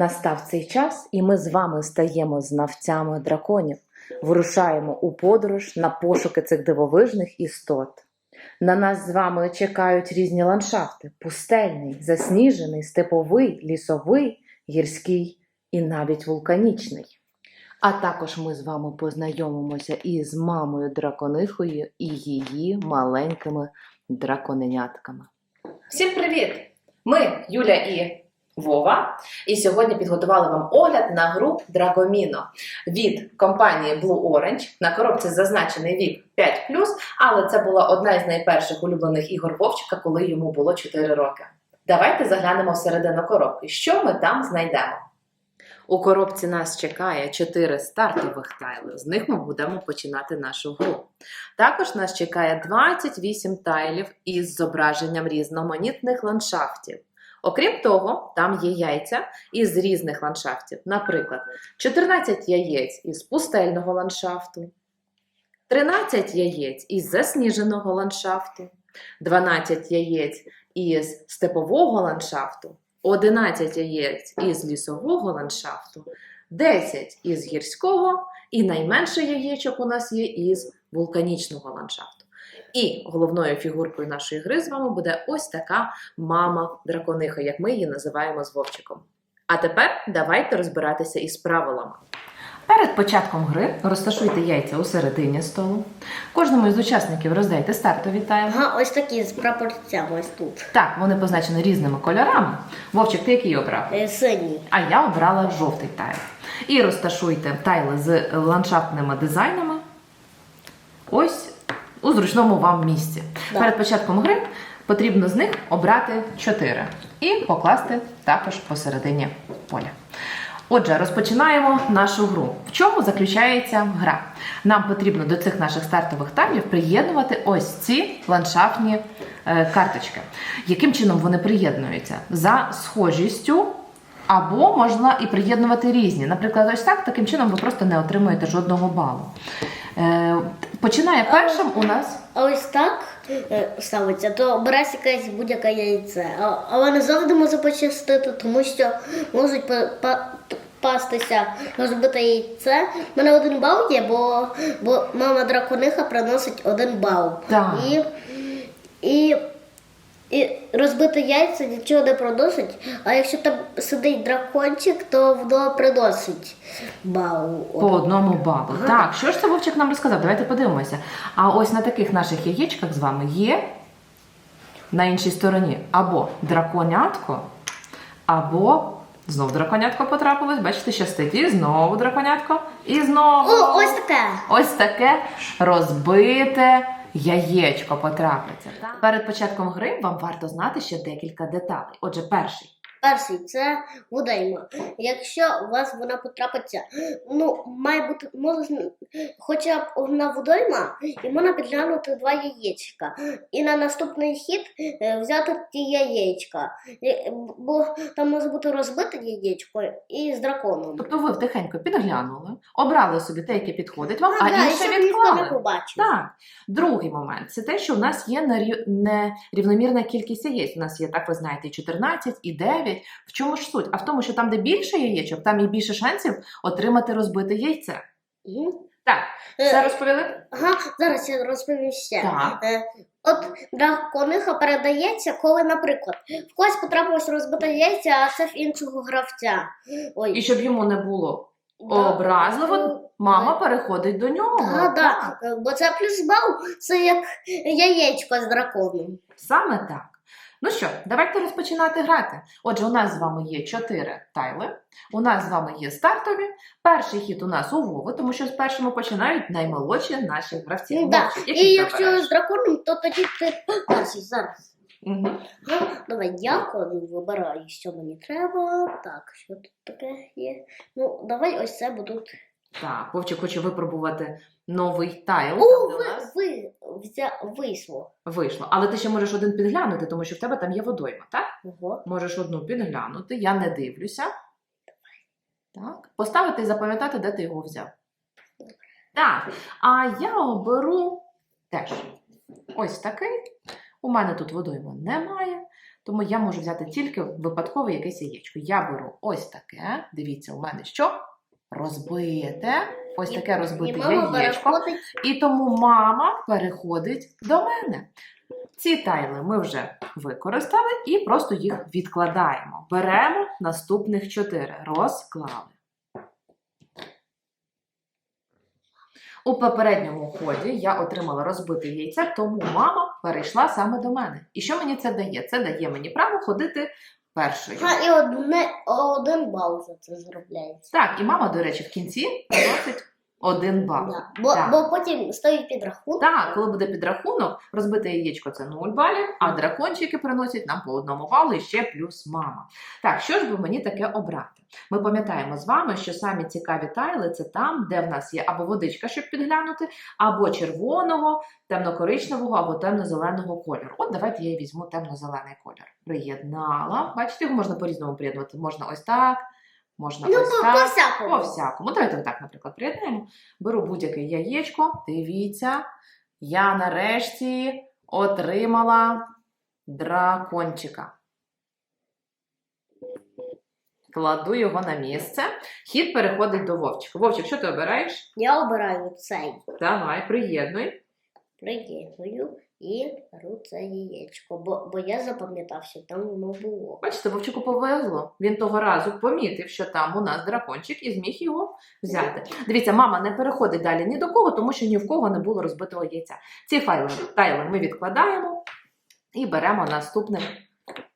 Настав цей час, і ми з вами стаємо знавцями драконів, вирушаємо у подорож на пошуки цих дивовижних істот. На нас з вами чекають різні ландшафти: пустельний, засніжений, степовий, лісовий, гірський і навіть вулканічний. А також ми з вами познайомимося із мамою драконихою і її маленькими драконенятками. Всім привіт! Ми Юля і Вова, і сьогодні підготували вам огляд на гру Драгоміно від компанії Blue Orange. На коробці зазначений вік 5+, але це була одна із найперших улюблених ігор Вовчика, коли йому було 4 роки. Давайте заглянемо всередину коробки. Що ми там знайдемо? У коробці нас чекає 4 стартових тайли. З них ми будемо починати нашу гру. Також нас чекає 28 тайлів із зображенням різноманітних ландшафтів. Окрім того, там є яйця із різних ландшафтів. Наприклад, 14 яєць із пустельного ландшафту, 13 яєць із засніженого ландшафту, 12 яєць із степового ландшафту, 11 яєць із лісового ландшафту, 10 із гірського, і найменше яєчок у нас є із вулканічного ландшафту. І головною фігуркою нашої гри з вами буде ось така мама дракониха, як ми її називаємо з Вовчиком. А тепер давайте розбиратися із правилами. Перед початком гри розташуйте яйця у середині столу. Кожному із учасників роздайте стартові тайли. Ага, ось такі з прапорцями ось тут. Так, вони позначені різними кольорами. Вовчик, ти який обрав? Е, Синій. А я обрала жовтий тайл. І розташуйте тайли з ландшафтними дизайнами. Ось у зручному вам місці. Да. Перед початком гри потрібно з них обрати 4 і покласти також посередині поля. Отже, розпочинаємо нашу гру. В чому заключається гра? Нам потрібно до цих наших стартових тайлів приєднувати ось ці ландшафтні е, карточки. Яким чином вони приєднуються? За схожістю. Або можна і приєднувати різні. Наприклад, ось так, таким чином ви просто не отримуєте жодного балу. Починає першим у нас А ось так е, ставиться, то береться якесь будь-яке яйце. Але не завжди може почистити, тому що можуть па- па- пастися розбите яйце. У мене один бал є, бо, бо мама дракониха приносить один бал. Так. І, і, і розбите яйце нічого не приносить, а якщо там сидить дракончик, то воно приносить бал. по одному балу. Ага. Так, що ж це Вовчик нам розказав? Давайте подивимося. А ось на таких наших яєчках з вами є на іншій стороні або драконятко, або знову драконятко потрапилось. Бачите, щастить. І знову драконятко, і знову. О, ось таке. Ось таке розбите яєчко потрапиться. Перед початком гри вам варто знати ще декілька деталей. Отже, перший. Перший це водойма. Якщо у вас вона потрапиться, ну має бути можна хоча б одна водойма, і можна підглянути два яєчка. І на наступний хід е, взяти ті яєчка. Е, Бо там може бути розбите яєчко і з драконом. Тобто ви втихенько підглянули, обрали собі те, яке підходить вам, а, Ага, і інше щоб ніхто не відклали. Так, другий момент це те, що в нас є нерів- нерівномірна кількість яєць. У нас є, так ви знаєте, і 14, і 9. В чому ж суть? А в тому, що там, де більше яєчок, там і більше шансів отримати розбите яйце. Так, Е, все розповіли? Ага, зараз я розповім ще. Так. Е, От дракониха передається, коли, наприклад, в когось потрапилось розбите яйця, а це в іншого гравця. Ой, І щоб йому не було да. образливо, мама переходить до нього. Так, так. Е, Бо це плюс бал, це як яєчко з драконом. Саме так. Ну що, давайте розпочинати грати. Отже, у нас з вами є чотири тайли. У нас з вами є стартові. Перший хід у нас у Вови, тому що з першими починають наймолодші наші гравці. Да. Який І ти якщо обираєш? з драконом, то тоді ти перший зараз. Мгм. Ага, Давай я коли вибираю, що мені треба. Так, що тут таке є? Ну, давай ось це будуть. Так, Вовчик хоче випробувати новий тайл. О, там, де у ви, нас ви, взя, вийшло. вийшло. Але ти ще можеш один підглянути, тому що в тебе там є водойма, так? Ого. Можеш одну підглянути, я не дивлюся. Так. Поставити і запам'ятати, де ти його взяв. Так. А я оберу теж ось такий. У мене тут водойми немає. Тому я можу взяти тільки випадкове якесь яєчко. Я беру ось таке. Дивіться, у мене що? Розбите. Ось таке розбите мама яєчко. переходить. І тому мама переходить до мене. Ці тайли ми вже використали і просто їх відкладаємо. Беремо наступних чотири, розклали. У попередньому ході я отримала розбите яйця, тому мама перейшла саме до мене. І що мені це дає? Це дає мені право ходити першою. Ага, і одне, один бал за це зробляється. Так, і мама, до речі, в кінці приносить один бал. Да. Бо, Так. бо потім стоїть підрахунок. Так, коли буде підрахунок, розбите яєчко це 0 балів, а дракончики приносять нам по одному балу і ще плюс мама. Так, що ж би мені таке обрати? Ми пам'ятаємо з вами, що самі цікаві тайли це там, де в нас є або водичка, щоб підглянути, або червоного, темно-коричневого, або темно-зеленого кольору. От давайте я візьму темно-зелений колір. Приєднала. Бачите, його можна по-різному приєднувати. Можна ось так, можна Ну, ось по, так. по всякому. По всякому. Давайте отак, наприклад, приєднаємо. Беру будь-яке яєчко. Дивіться, я нарешті отримала дракончика. Кладу його на місце. Хід переходить до Вовчика. Вовчик, що ти обираєш? Я обираю цей. Давай, приєднуй. Приєдную і беру це яєчко, бо, бо я запам'ятав, що там воно було. Бачите, Вовчику повезло. Він того разу помітив, що там у нас дракончик і зміг його взяти. Дивіться, мама не переходить далі ні до кого, тому що ні в кого не було розбитого яйця. Ці файли тайли ми відкладаємо і беремо наступних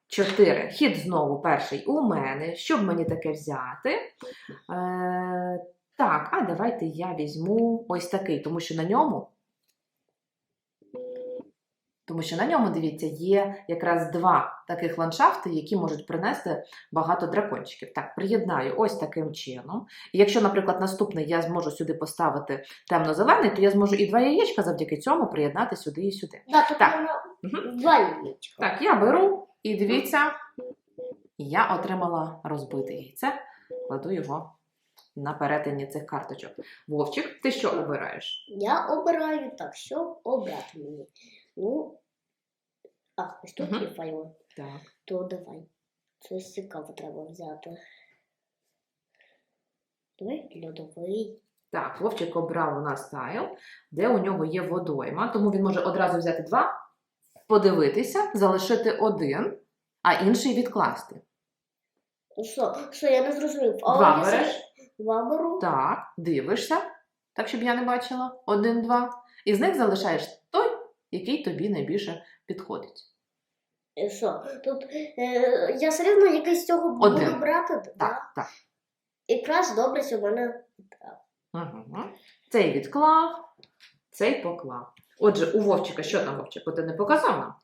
чотири. Хід знову перший у мене. Щоб мені таке взяти? Е, так, а давайте я візьму ось такий, тому що на ньому. Тому що на ньому, дивіться, є якраз два таких ландшафти, які можуть принести багато дракончиків. Так, приєднаю ось таким чином. І якщо, наприклад, наступний я зможу сюди поставити темно-зелений, то я зможу і два яєчка завдяки цьому приєднати сюди і сюди. Да, тут Так. два яєчка. Так, я беру і дивіться, я отримала розбите яйце, кладу його на перетині цих карточок. Вовчик, ти що обираєш? Я обираю так, що обрати мені. Ну, а, ось тут Мгм. є файли. Так. То давай. Щось цікаве треба взяти. Давай льодовий. Так, Вовчик обрав у нас тайл, де у нього є водойма, тому він може одразу взяти два, подивитися, залишити один, а інший відкласти. Що, що я не зрозумів. Два якщо береш? Два беру. Так, дивишся, так, щоб я не бачила. Один, два. І з них залишаєш той, який тобі найбільше підходить. І що? Тут е, я все рівно якийсь з цього буду Один. брати. Да? Так, так. Якраз добре, що мене Угу. Цей відклав, цей поклав. Отже, у Вовчика, що там Вовчику, ти не показав нам?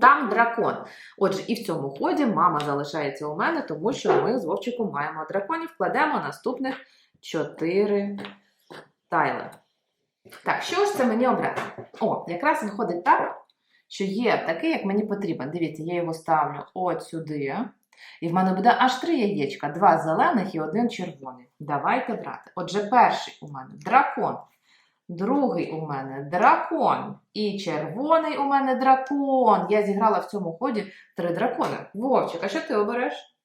Там дракон. Отже, і в цьому ході мама залишається у мене, тому що ми з Вовчиком маємо драконів. Кладемо наступних чотири тайли. Так, що ж це мені обрати? О, якраз виходить так, що є такий, як мені потрібен. Дивіться, я його ставлю от сюди. І в мене буде аж три яєчка: два зелених і один червоний. Давайте брати. Отже, перший у мене дракон. Другий у мене дракон. І червоний у мене дракон. Я зіграла в цьому ході три дракони. Вовчик, а що ти обереш?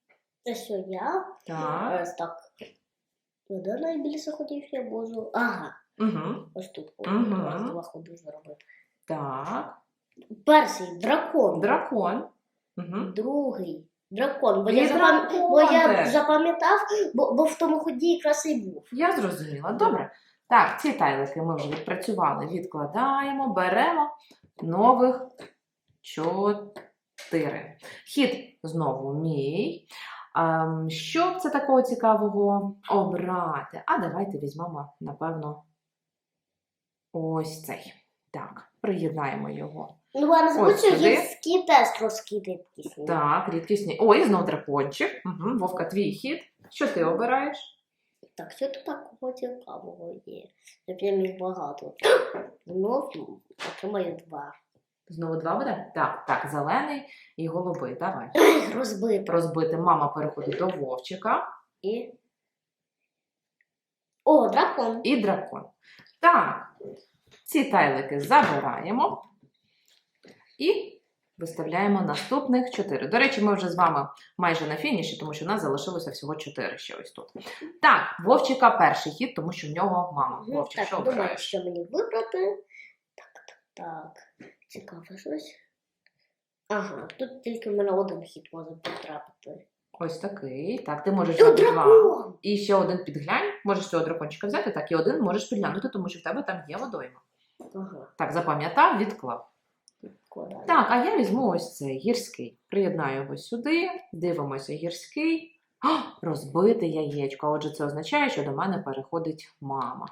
Це що я? Так. Ось так. Де найбільше ходів я можу. Ага, Угу. ось тут. Мгм. Два, ходи зробити. Так. Перший дракон. Дракон. Угу. Другий дракон. Бо я, запам... дракон бо я запам'ятав, бо, бо в тому ході якраз і був. Я зрозуміла. Добре. Так, ці тайлики ми вже відпрацювали. Відкладаємо, беремо нових чотири. Хід знову мій. Ем, Що це такого цікавого обрати? А давайте візьмемо, напевно, ось цей. Так, приєднаємо його. Ну, що сюди. гірські теж розкиди якісь. Так, рідкісні. Ой, знов дракончик. Угу. Вовка, твій хід. Що ти обираєш? Так, що тут такого цікавого є? Я міг багато. Знов отримаю два. Знову два буде? Так, так, зелений і голубий. Давай. Розбити. Розбити мама переходить до вовчика І. О, дракон. і дракон. Так, ці тайлики забираємо і Виставляємо наступних 4. До речі, ми вже з вами майже на фініші, тому що в нас залишилося всього 4 ще ось тут. Так, Вовчика перший хід, тому що в нього мама. Мгм, Вовчик, що так, думаю, що мені вибрати. Так, так, так. Цікаво щось. Ага, тут тільки в мене один хід може потрапити. Ось такий. Так, ти можеш взяти два. І ще один підглянь. Можеш цього дракончика взяти, так, і один можеш підглянути, тому що в тебе там є водойма. Ага, Так, запам'ятав, відклав. кладаю. Так, а я візьму ось цей гірський. Приєднаю його сюди, дивимося гірський. А, розбите яєчко. Отже, це означає, що до мене переходить мама.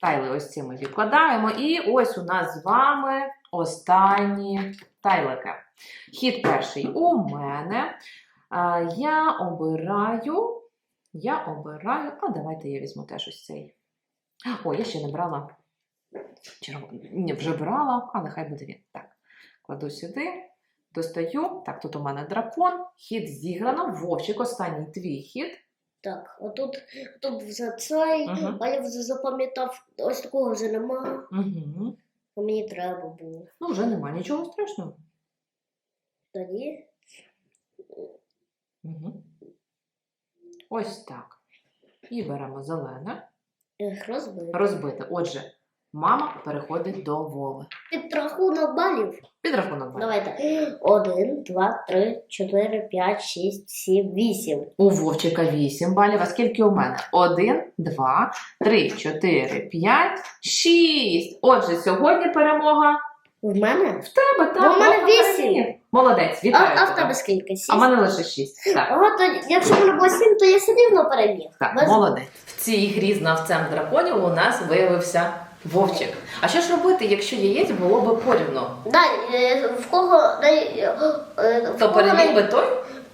Тайли ось ці ми відкладаємо. І ось у нас з вами останні тайлики. Хід перший у мене. Я обираю. Я обираю. А давайте я візьму теж ось цей. О, я ще не брала. Червоний. Вже брала, але хай буде він. Так. Кладу сюди, достаю. Так, тут у мене дракон, хід зіграно, вовчик, останній твій хід. Так, отут, тут вже цей, Мгм. а я вже запам'ятав, ось такого вже нема, Угу. бо мені треба було. Ну, вже нема нічого страшного. Тоді Угу. Ось так. І беремо зелене, їх розбив. розбите. Отже, мама переходить до Вови. Підрахунок балів. Підрахунок. має. Давайте. Один, два, три, чотири, п'ять, шість, сім, вісім. У Вовчика 8 балів. А скільки у мене? 1, 2, 3, 4, 5, 6. Отже, сьогодні перемога В мене? в тебе. Так, у мене вісім. Молодець, А, вітаю. а в тебе. тебе скільки? Сім? А в мене лише 6. Так. Ага, то якщо в мене було сім, то я все рівно переміг. Так, Без- молодець. В цій грі знавцем драконів у нас виявився Вовчик. А що ж робити, якщо яєць було би порівну? Да, е, в кого най- е, в То кого переміг би той?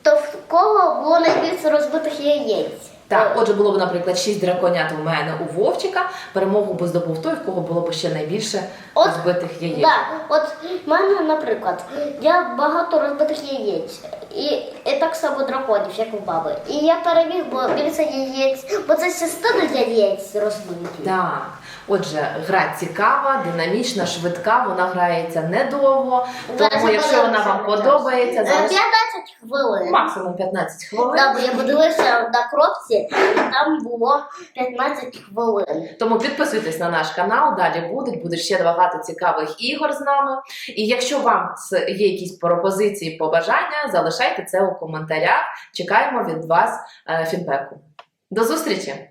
то в кого було найбільше розбитих яєць? Так, Е, отже, було б, наприклад, шість драконят у мене у Вовчика. Перемогу би здобув той, в кого було б ще найбільше От, розбитих яєць. Так, от в мене, наприклад, я багато розбитих яєць. І, і так само драконів, як у баби. І я переміг, бо більше яєць, бо це частина яєць розбиті. Так. Отже, гра цікава, динамічна, швидка, вона грається недовго. Тому, якщо вона вам подобається, Е, зараз 15 хвилин. максимум 15 хвилин. Так, я подивився на кропці, і там було 15 хвилин. Тому підписуйтесь на наш канал, далі будуть, буде ще багато цікавих ігор з нами. І якщо вам є якісь пропозиції, побажання, залишайте це у коментарях. Чекаємо від вас е, фідбеку. До зустрічі!